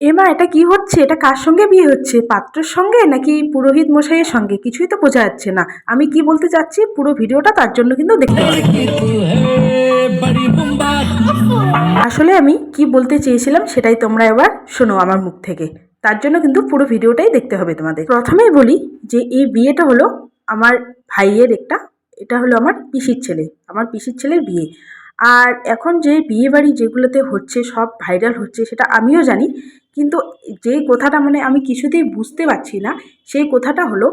এমা, এটা কি হচ্ছে? এটা কার সঙ্গে বিয়ে হচ্ছে? পাত্রের সঙ্গে নাকি পুরোহিত মশাইয়ের সঙ্গে? কিছুই তো বোঝা যাচ্ছে না। আমি কি বলতে চাচ্ছি? পুরো ভিডিওটা তার জন্য কিন্তু দেখতে আসলে আমি কি বলতে চেয়েছিলাম সেটাই তোমরা এবার শোনো আমার মুখ থেকে। তার জন্য কিন্তু পুরো ভিডিওটাই দেখতে হবে তোমাদের। প্রথমেই বলি যে এই বিয়েটা হলো আমার ভাইয়ের একটা, এটা হলো আমার পিসির ছেলে, আমার পিসির ছেলের বিয়ে। আর এখন যে বিয়ে বাড়ি যেগুলোতে হচ্ছে, সব ভাইরাল হচ্ছে, সেটা আমিও জানি। কিন্তু যেই কথাটা মানে আমি কিছুতেই বুঝতে পারছি না, সেই কথাটা হলো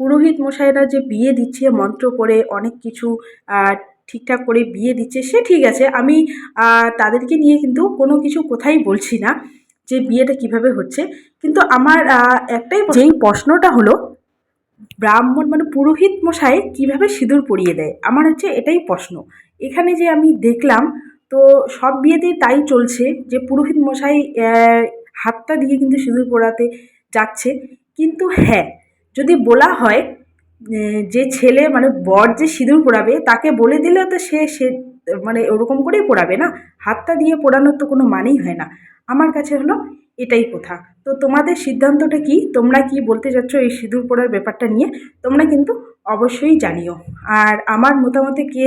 পুরোহিত মশাইরা যে বিয়ে দিচ্ছে, মন্ত্র করে অনেক কিছু ঠিকঠাক করে বিয়ে দিচ্ছে, সে ঠিক আছে। আমি তাদেরকে নিয়ে কিন্তু কোনো কিছু কোথাই বলছি না যে বিয়েটা কীভাবে হচ্ছে। কিন্তু আমার একটাই যেই প্রশ্নটা হলো ব্রাহ্মণ মানে পুরোহিত মশাই কীভাবে সিঁদুর পরিয়ে দেয়, আমার হচ্ছে এটাই প্রশ্ন। এখানে যে আমি দেখলাম, তো সব বিয়েতেই তাই চলছে যে পুরোহিত মশাই হাতটা দিয়ে কিন্তু সিঁদুর পরাতে যাচ্ছে। কিন্তু হ্যাঁ যদি বলা হয় যে ছেলে মানে বর যে সিঁদুর পরাবে, তাকে বলে দিলে তো সে সে মানে ওরকম করেই পরাবে না। হাতটা দিয়ে পরানোর তো কোনো মানেই হয় না। আমার কাছে হলো এটাই কথা। তো তোমাদের সিদ্ধান্তটা কি? তোমরা কি বলতে চাচ্ছ এই সিঁদুর পরার ব্যাপারটা নিয়ে? তোমরা কিন্তু অবশ্যই জানিও। আর আমার মতামতে কে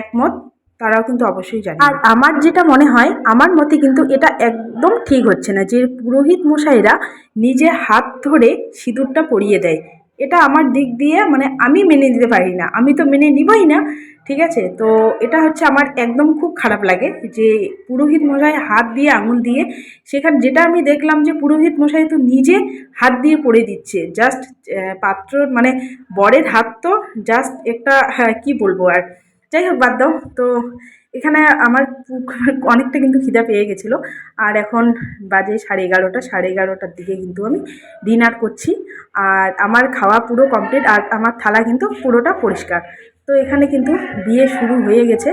একমত? তারাও কিন্তু অবশ্যই জানে। আর আমার যেটা মনে হয়, আমার মতে কিন্তু এটা একদম ঠিক হচ্ছে না যে পুরোহিত মশাইরা নিজে হাত ধরে সিঁদুরটা পরিয়ে দেয়। এটা আমার দিক দিয়ে মানে আমি মেনে নিতে পারি না। আমি তো মেনে নিবই না, ঠিক আছে? তো এটা হচ্ছে আমার একদম খুব খারাপ লাগে যে পুরোহিত মশাই হাত দিয়ে আঙুল দিয়ে সেখানে যেটা আমি দেখলাম যে পুরোহিত মশাই তো নিজে হাত দিয়ে পড়ে দিচ্ছে। জাস্ট পাত্র মানে বরের হাত তো জাস্ট একটা হ্যাঁ কী বলব আর যাই হোক বাদ দাও। তো এখানে আমার অনেকটা কিন্তু খিদা পেয়ে গেছিল। আর এখন বাজে সাড়ে এগারোটা, সাড়ে এগারোটার দিকে কিন্তু আমি ডিনার করছি। আর আমার খাওয়া পুরো কমপ্লিট, আর আমার থালা কিন্তু পুরোটা পরিষ্কার। তো এখানে কিন্তু বিয়ে শুরু হয়ে গেছে।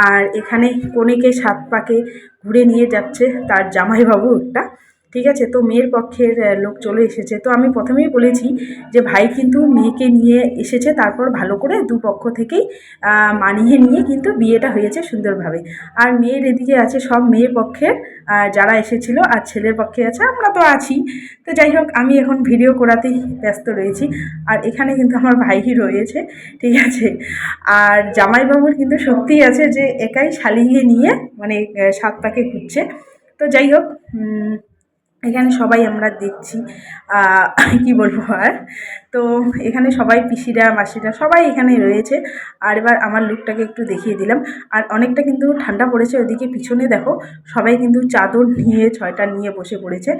আর এখানে কনেকে সাত পাকে ঘুরে নিয়ে যাচ্ছে তার জামাইবাবু একটা। ঠিক আছে? তো মেয়ের পক্ষের লোক চলে এসেছে। তো আমি প্রথমেই বলেছি যে ভাই কিন্তু মেয়েকে নিয়ে এসেছে, তারপর ভালো করে দু পক্ষ থেকেই মানিয়ে নিয়ে কিন্তু বিয়েটা হয়েছে সুন্দরভাবে। আর মেয়ের এদিকে আছে সব মেয়ে পক্ষের যারা এসেছিল আর ছেলের পক্ষে আছে, আমরা তো আছি। তো যাই হোক, আমি এখন ভিডিও করাতেই ব্যস্ত রয়েছি। আর এখানে কিন্তু আমার ভাইই রয়েছে, ঠিক আছে? আর জামাইবাবুর কিন্তু সত্যিই আছে যে একাই শালিয়ে নিয়ে মানে সাত পাকে ঘুরছে। তো যাই হোক এখানে সবাই আমরা দেখছি কি বলব আর? তো এখানে সবাই পিসিরা, মাসিরা সবাই এখানে রয়েছে। আর এবার আমার লুকটাকে একটু দেখিয়ে দিলাম। আর অনেকটা কিন্তু ঠান্ডা পড়েছে ওদিকে পিছনে দেখো, সবাই কিন্তু চাদর নিয়ে, ছয়টা নিয়ে বসে পড়েছে।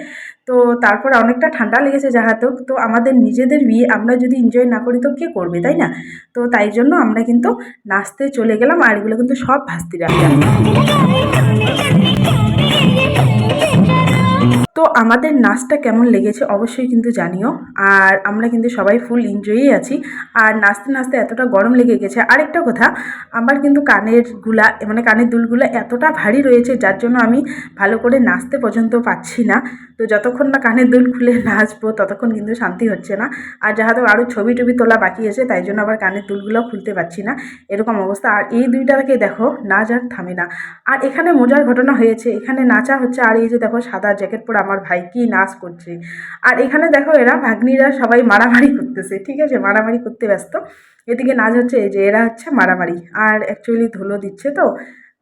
তো তারপর অনেকটা ঠান্ডা লেগেছে যাহাতক তো আমাদের নিজেদের বিয়ে আমরা যদি এনজয় না করি তো কে করবে, তাই না? তো তাই জন্য আমরা কিন্তু নাচতে চলে গেলাম, আর এগুলো কিন্তু সব ভাস্তিরা। আমাদের নাচটা কেমন লেগেছে অবশ্যই কিন্তু জানিও। আর আমরা কিন্তু সবাই ফুল এনজয়ই আছি। আর নাচতে নাচতে এতটা গরম লেগে গেছে। আরেকটা কথা, আমার কিন্তু কানেরগুলা মানে কানের দুলগুলা এতটা ভারী রয়েছে, যার জন্য আমি ভালো করে নাচতে পর্যন্ত পাচ্ছি না। তো যতক্ষণ না কানের দুল খুলে নাচবো, ততক্ষণ কিন্তু শান্তি হচ্ছে না। আর যাহাতে আরও ছবি টবি তোলা বাকি আছে, তাই জন্য আবার কানের দুলগুলোও খুলতে পারছি না। এরকম অবস্থা। আর এই দুইটাকে দেখো, নাচ আর থামে না। আর এখানে মজার ঘটনা হয়েছে। এখানে নাচা হচ্ছে, আর এই যে দেখো সাদা জ্যাকেট পরে আমার ভাই কি নাচ করছে। আর এখানে দেখো এরা ভাগ্নিরা সবাই মারামারি করতেছে, ঠিক আছে? মারামারি করতে ব্যস্ত। এদিকে নাচ হচ্ছে, এই যে এরা হচ্ছে মারামারি। আর অ্যাকচুয়ালি ধুলো দিচ্ছে তো।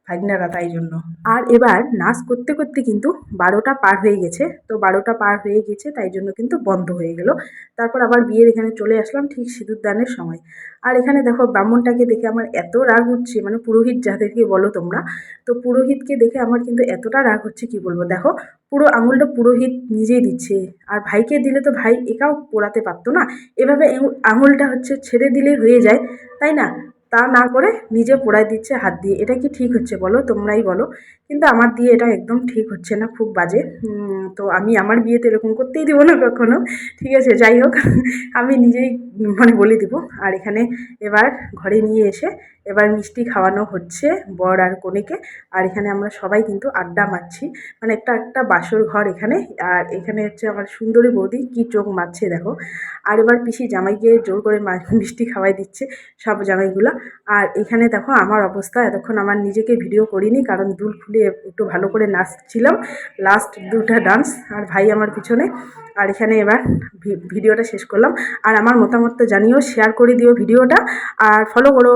ভাগনারা তাই জন্য। আর এবার নাচ করতে করতে কিন্তু বারোটা পার হয়ে গেছে। তো বারোটা পার হয়ে গেছে, তাই জন্য কিন্তু বন্ধ হয়ে গেল। তারপর আবার বিয়ের এখানে চলে আসলাম ঠিক সিঁদুর দানের সময়। আর এখানে দেখো ব্রাহ্মণটাকে দেখে আমার এত রাগ হচ্ছে মানে পুরোহিত যাদেরকে বলো তোমরা, তো পুরোহিতকে দেখে আমার কিন্তু এতটা রাগ হচ্ছে কি বলব? দেখো, পুরো আঙুলটা পুরোহিত নিজেই দিচ্ছে। আর ভাইকে দিলে তো ভাই একাও পোড়াতে পারতো না। এভাবে আঙুলটা হচ্ছে ছেড়ে দিলে হয়ে যায়, তাই না? তা না করে নিজে পোড়াই দিচ্ছে হাত দিয়ে। এটা কি ঠিক হচ্ছে বলো? তোমরাই বলো। কিন্তু আমার দিয়ে এটা একদম ঠিক হচ্ছে না, খুব বাজে। তো আমি আমার বিয়েতে এরকম করতেই দেবো না কখনো। ঠিক আছে, যাই হোক, আমি নিজেই মানে বলে দিব। আর এখানে এবার ঘরে নিয়ে এসে এবার মিষ্টি খাওয়ানো হচ্ছে বর আর কনেকে। আর এখানে আমরা সবাই কিন্তু আড্ডা মারছি। মানে একটা একটা বাসর ঘর এখানে। আর এখানে হচ্ছে আমার সুন্দরী বৌদি কি চোখ মারছে দেখো। আর এবার পিসি জামাইকে জোর করে মিষ্টি খাওয়াই দিচ্ছে সব জামাইগুলা। আর এখানে দেখো আমার অবস্থা, এতক্ষণ আমার নিজেকে ভিডিও করিনি কারণ দুল খুলে একটু ভালো করে নাচছিলাম। লাস্ট দুটা ডান্স আর ভাই আমার পিছনে। আর এখানে এবার ভিডিওটা শেষ করলাম। আর আমার মতামতটা জানিও শেয়ার করে দিও ভিডিওটা আর ফলো করো।